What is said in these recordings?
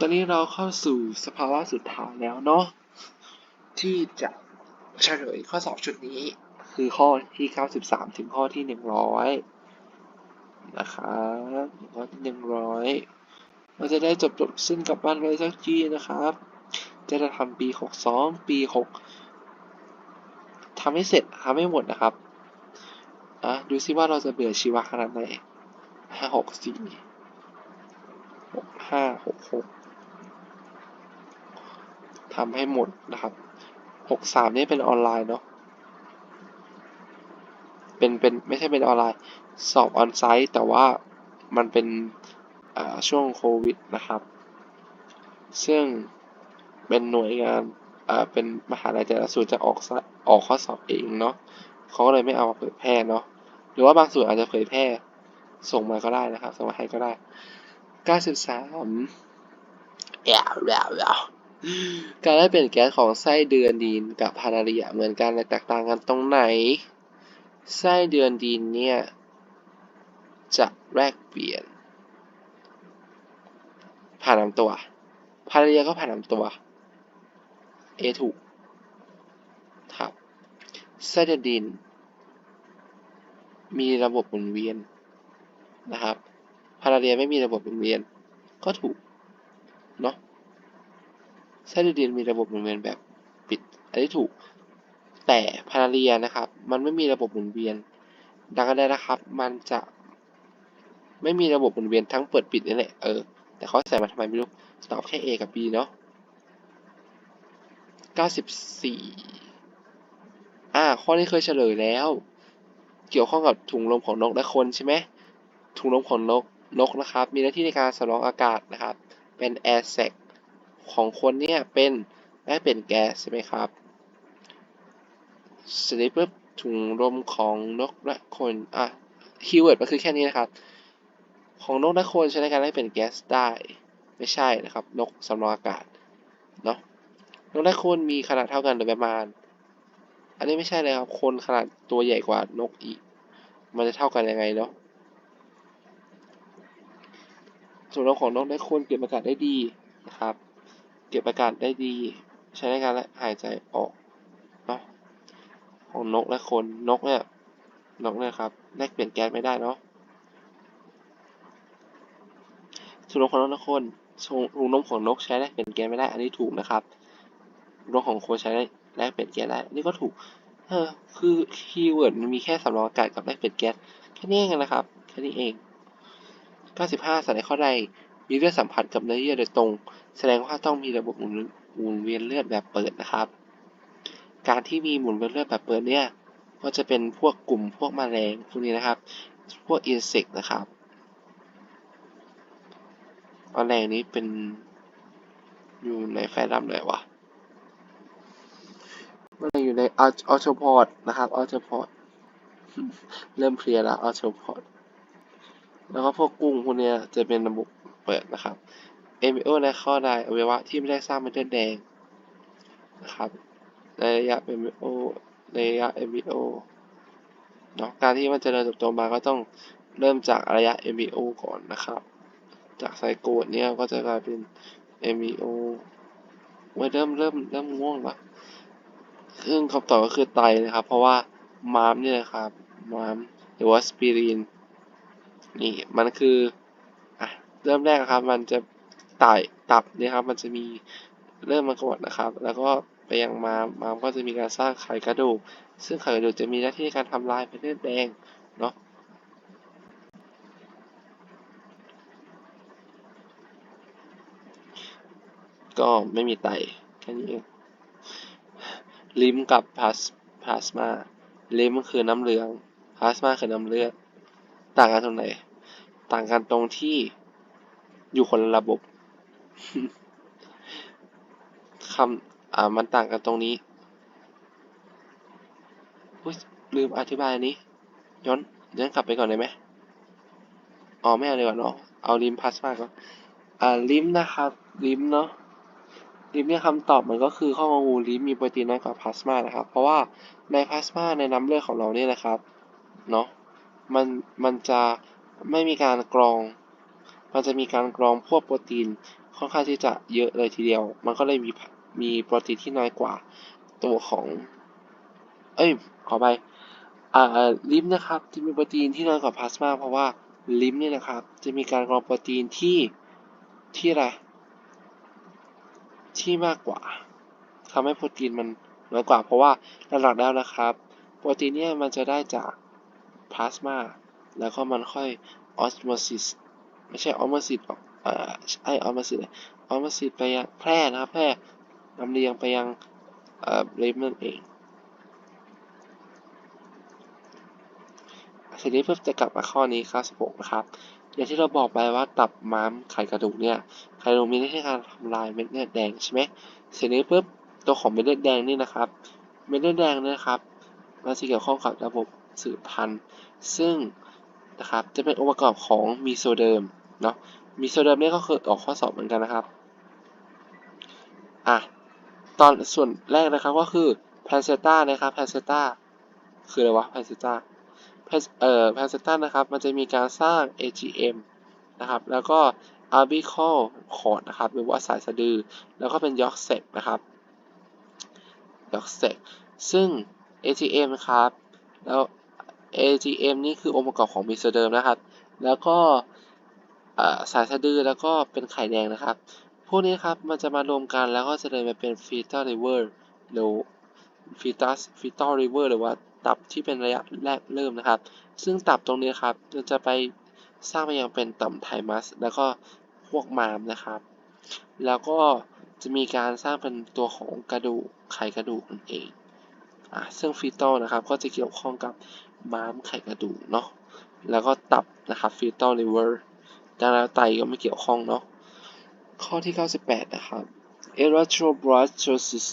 ตอนนี้เราเข้าสู่สภาวะสุดท้ายแล้วเนาะที่จะเฉลยข้อสอบชุดนี้ คือข้อที่ 93 ถึงข้อที่ 100 นะครับข้อที่ 100 เราจะได้จบจบสิ้นกับบ้านเลยสักทีนะครับ จะได้ทำปี 62 ปี 6ทำให้เสร็จทำให้หมดนะครับอะดูซิว่าเราจะเบื่อชีวะขนาดไหนห้าหกสี่หกห้าหกหก ทำให้หมดนะครับหกสามนี่เป็นออนไลน์เนาะเป็นเป็นไม่ใช่เป็นออนไลน์สอบออนไซต์แต่ว่ามันเป็นช่วงโควิดนะครับ ซึ่งเป็นหน่วยงานเป็นมหาลัยแต่ละส่วนจะออกออกข้อสอบเองเนาะเขาก็เลยไม่เอามาเผยแพร่เนาะหรือว่าบางส่วนอาจจะเผยแพร่ส่งมาก็ได้นะครับ ส่งมาให้ก็ได้ 93แยวแยวแยว การได้เปลี่ยนแก๊สของไส้เดือนดินกับพานาเรียเหมือนกันแต่แตกต่างกันตรงไหน ไส้เดือนดินเนี่ยจะแลกเปลี่ยน ผ่านลำตัว พานาเรียก็ผ่านลำตัว A ถูกครับไส้เดือนดิน มีระบบหมุนเวียนนะครับ พาราเรียไม่มีระบบหมุนเวียน ก็ถูกเนาะ ไส้เดือนมีระบบหมุนเวียนแบบปิด อันนี้ถูก แต่พาราเรียนะครับ มันไม่มีระบบหมุนเวียน ดังนั้นนะครับ มันจะไม่มีระบบหมุนเวียนทั้งเปิดปิดนี่แหละ เออ แต่เขาใส่มาทำไมไม่รู้ ตอบแค่ A กับ B เนาะ94 อ่า ข้อนี้เคยเฉลยแล้ว เกี่ยวข้องกับถุงลมของนกและคนใช่ไหม ถุงลมของนก นกนะครับ มีหน้าที่ในการสำรองอากาศนะครับ เป็น air sac ของคนเนี่ยเป็นได้เป็นแก๊สใช่ไหมครับเสร็จปุ๊บถุงลมของนกและคนอะคีย์เวิร์ดมันคือแค่นี้นะครับ ของนกและคนใช้ในการได้เป็นแก๊สได้ ไม่ใช่นะครับ นกสำรองอากาศเนาะนกและคนมีขนาดเท่ากันโดยประมาณ อันนี้ไม่ใช่เลยครับ คนขนาดตัวใหญ่กว่านกอีก มันจะเท่ากันยังไงเนาะส่วนเราของนกได้ควรเก็บอากาศได้ดีนะครับ เก็บอากาศได้ดี ใช้ในการหายใจออกเนาะของนกและคนนกเนี่ยนกเนี่ยครับแลกเปลี่ยนแก๊สไม่ได้เนาะส่วนของนกและคนถุงนมของนกใช้แลกเปลี่ยนแก๊สไม่ได้ อันนี้ถูกนะครับนกของคนใช้แลกเปลี่ยนแก๊สได้อนี้ก็ถูก เออ คือคีย์เวิร์ดมันมีแค่สำรองอากาศกับแลกเปลี่ยนแก๊สแค่นี้เองนะครับ แค่นี้เอง 95 สัตว์ในข้อใด มีเลือดสัมผัสกับเนื้อเยื่อโดยตรง แสดงว่าต้องมีระบบหมุนเวียนเลือดแบบเปิดนะครับ การที่มีหมุนเวียนเลือดแบบเปิดเนี่ยก็จะเป็นพวกกลุ่มพวกแมลงพวกนี้นะครับ พวกอินเสกนะครับแมลงนี้เป็นอยู่ในไฟดำเลยวะแมลงอยู่ในออโตพอดนะครับออโตพอดเริ่มเพลียล้วออโตพอดแล้วก็พวกกุ้งพวกนี้จะเป็นระบบ เปิดนะครับ MBO ในข้อใดอวัยวะที่ไม่ได้สร้างเม็ดเลือดแดงนะครับในระยะ MBO ในระยะ MBO เนาะการที่มันจะเริญเติบโตมาก็ต้องเริ่มจากระยะ MBO ก่อนนะครับ จากไซโกดเนี่ยก็จะกลายเป็น MBO ไว้เริ่มเริ่มเริ่มง่วงละซึ่งคำตอบก็คือไตนะครับ เพราะว่าม้ามเนี่ยครับม้ามหรือว่าสปิรินนี่มันคือ เริ่มแรกครับ มันจะไต่ตับเนี่ยครับ มันจะมีเริ่มมาก่อนนะครับ แล้วก็ไปยังมามมามก็จะมีการสร้างไขกระดูก ซึ่งไขกระดูกจะมีหน้าที่ในการทำลายเป็นเลือดแดงเนาะก็ไม่มีไตแค่นี้เองลิมกับพลาสพลาสมาลิมคือน้ำเหลืองพลาสมาคือน้ำเลือด ต่างกันตรงไหน ต่างกันตรงที่ อยู่คนละระบบคำอ่ามันต่างกันตรงนี้ลืมอธิบายอันนี้ ย้อนย้อนกลับไปก่อนได้ไหมอ๋อไม่เอาเลยก่อนเนาะเอาลิมพลาสมาก่อนอ่าลิมนะครับลิมเนาะลิมเนี่ยคำตอบมันก็คือข้องูลิมมีโปรตีนน้อยกว่าพลาสมานะครับ เพราะว่าในพลาสมาในน้ำเลือดของเราเนี่ยนะครับเนาะมันมันจะไม่มีการกรอง มันจะมีการกรองพวกโปรตีนค่อนข้างที่จะเยอะเลยทีเดียว มันก็เลยมีมีโปรตีนที่น้อยกว่าตัวของ เอ้ย ขอไปอ่าลิมนะครับ จะมีโปรตีนที่น้อยกว่าพลาสมาเพราะว่าลิมเนี่ยนะครับ จะมีการกรองโปรตีนที่ที่อะไรที่มากกว่าทำให้โปรตีนมันน้อยกว่า เพราะว่าหลักๆแล้วนะครับ โปรตีนเนี่ยมันจะได้จากพลาสมาแล้วก็มันค่อยออสโมซิส ไม่ใช่ออสโมซิสหรอกอ่าไอออสโมซิสออสโมซิสไปยังแพร่นะครับแพร่ลำเลียงไปยังเอ่อลิมนั่นเองทีนี้เพื่อจะกลับมาข้อนี้ครับ16นะครับอย่างที่เราบอกไปว่าตับม้ามไขกระดูกเนี่ยไขกระดูกมีหน้าที่การทำลายเม็ดเลือดแดงใช่ไหมทีนี้ปุ๊บตัวของเม็ดเลือดแดงนี่นะครับเม็ดเลือดแดงนี่ยนะครับมันจะเกี่ยวข้องกับระบบสืบพันธุ์ ซึ่ง นะครับ จะเป็นองค์ประกอบของมีโซเดิมเนาะ มีโซเดิมเนี่ยก็คือออกข้อสอบเหมือนกันนะครับ อะ ตอนส่วนแรกนะครับก็คือแพนเซต้านะครับแพนเซต้าคืออะไรวะแพนเซต้าเอ่อแพนเซต้านะครับ มันจะมีการสร้าง AGM นะครับ แล้วก็ umbilical cord นะครับ หรือว่าสายสะดือ แล้วก็เป็น York set นะครับ York set ซึ่ง AGM นะครับ แล้ว AGM นี่คือองค์ประกอบของมิโซเดิมนะครับ แล้วก็สายสะดือแล้วก็เป็นไข่แดงนะครับ พวกนี้ครับมันจะมารวมกันแล้วก็จะเลยมาเป็น fetal liver หรือ fetus fetal liver หรือว่าตับที่เป็นระยะแรกเริ่มนะครับ ซึ่งตับตรงนี้ครับจะไปสร้างไปยังเป็นต่อมไทมัส แล้วก็พวกมามนะครับ แล้วก็จะมีการสร้างเป็นตัวของกระดูกไขกระดูกนั่นเองอะซึ่งฟีตอลนะครับก็จะเกี่ยวข้องกับ ม้ามไขกระดูกเนาะแล้วก็ตับนะครับ fetal liver ดังนั้นไตก็ไม่เกี่ยวข้องเนาะข้อที่ 98 นะครับ erythroblastosis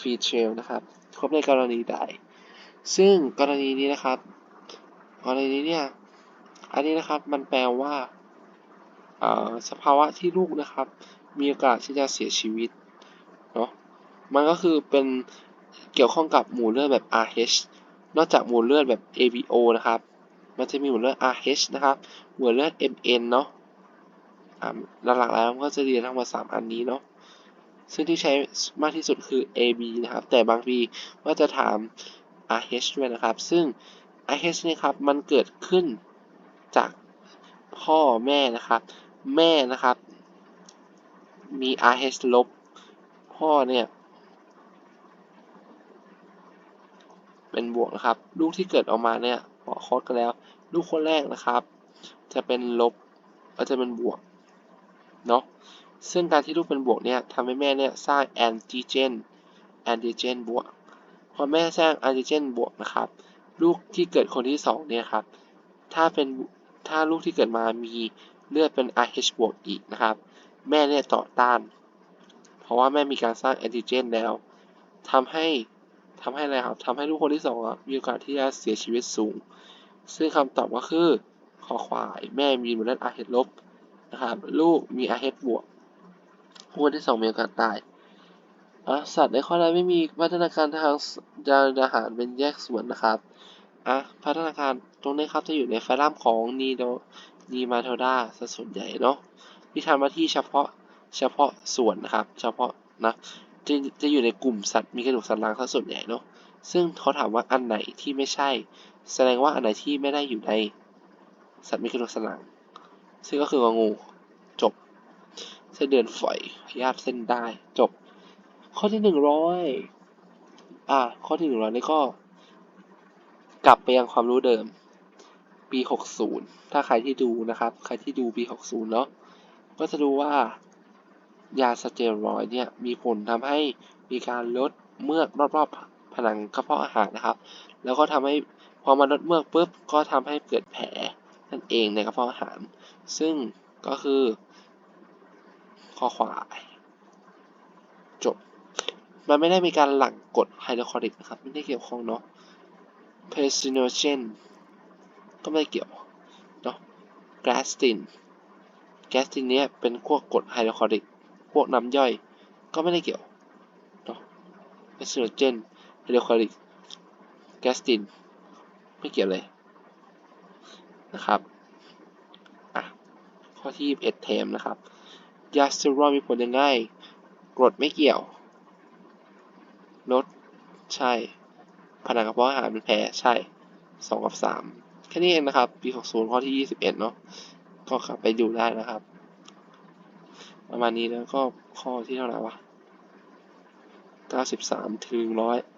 fetal นะครับพบในกรณีใด ซึ่งกรณีนี้นะครับ กรณีนี้เนี่ย อันนี้นะครับมันแปลว่าสภาวะที่ลูกนะครับ มีโอกาสที่จะเสียชีวิตเนาะมันก็คือเป็นเกี่ยวข้องกับหมู่เลือดแบบ RH นอกจากหมู่เลือดแบบ ABO นะครับ มันจะมีหมู่เลือด RH นะครับหมู่เลือด MN เนาะหลักๆแล้วก็จะเรียนทั้งหมด3อันนี้เนาะซึ่งที่ใช้มากที่สุดคือ AB นะครับ แต่บางทีก็จะถาม RH ด้วยนะครับ ซึ่ง RH เนี่ยครับ มันเกิดขึ้นจากพ่อแม่นะครับ แม่นะครับ มี RH ลบ พ่อเนี่ย เป็นบวกนะครับ ลูกที่เกิดออกมาเนี่ยพอคอดกันแล้ว ลูกคนแรกนะครับ จะเป็นลบก็จะเป็นบวกเนาะซึ่งการที่ลูกเป็นบวกเนี่ยทำให้แม่เนี่ยสร้างแอนติเจนแอนติเจนบวกพอแม่สร้างแอนติเจนบวกนะครับ ลูกที่เกิดคนที่2เนี่ยครับ ถ้าเป็นถ้าลูกที่เกิดมามีเลือดเป็น RH บวกอีกนะครับ แม่เนี่ยต่อต้าน เพราะว่าแม่มีการสร้างแอนติเจนแล้วทำให้ ทำให้อะไรครับทำให้ลูกคนที่สองมีโอกาสที่จะเสียชีวิตสูง ซึ่งคำตอบก็คือคอควาย แม่มีมูลเลือด RH ลบนะครับลูกมี RH บวกผู้คนที่สองมีโอกาสตายสัตว์ในข้อใดไม่มีพัฒนาการทางยานอาหารเป็นแยกส่วนนะครับอะพัฒนาการตรงนี้ครับจะอยู่ในไฟลัมของนีโดนีมาโทดาส่วนใหญ่เนาะที่ทำหน้าที่เฉพาะเฉพาะส่วนนะครับ เฉพาะนะ จะจะอยู่ในกลุ่มสัตว์มีกระดูกสันหลังซะส่วนใหญ่เนาะซึ่งเขาถามว่าอันไหนที่ไม่ใช่ แสดงว่าอันไหนที่ไม่ได้อยู่ในสัตว์มีกระดูกสันหลัง ซึ่งก็คืองูจบ เส้นเดือนฝอยพยาธิเส้นได้จบ ข้อที่หนึ่งร้อยอ่า ข้อที่หนึ่งร้อยนี่ก็ กลับไปยังความรู้เดิม ปี60ถ้าใครที่ดูนะครับ ใครที่ดูปี60เนาะก็จะดูว่า ยาสเตียรอยด์เนี่ยมีผลทำให้มีการลดเมือกรอบๆผนังกระเพาะอาหารนะครับ แล้วก็ทำให้พอมันลดเมือกปุ๊บก็ทำให้เกิดแผลนั่นเองในกระเพาะอาหาร ซึ่งก็คือข้อควายจบ มันไม่ได้มีการหลั่งกรดไฮโดรคลอริกนะครับ ไม่ได้เกี่ยวข้องเนาะเพซิโนเจนก็ไม่เกี่ยวเนาะแกสตินแกสตินเนี้ยเป็นพวกกรดไฮโดรคลอริก พวกน้ำย่อย ก็ไม่ได้เกี่ยวเนาะเอสโตรเจนเรลิโคลิกแกสติน ไม่เกี่ยวเลยนะครับอะข้อที่21เทมนะครับ ยาสเตอรอยมีผลยังไงกรดไม่เกี่ยวลดใช่ ผนังกระเพาะอาหารเป็นแผลใช่2กับ3แค่นี้เองนะครับ ปี 60 ข้อที่ 21 เนาะก็กลับไปดูได้นะครับ ประมาณนี้แล้วก็ข้อที่เท่าไหร่วะ93ถึง100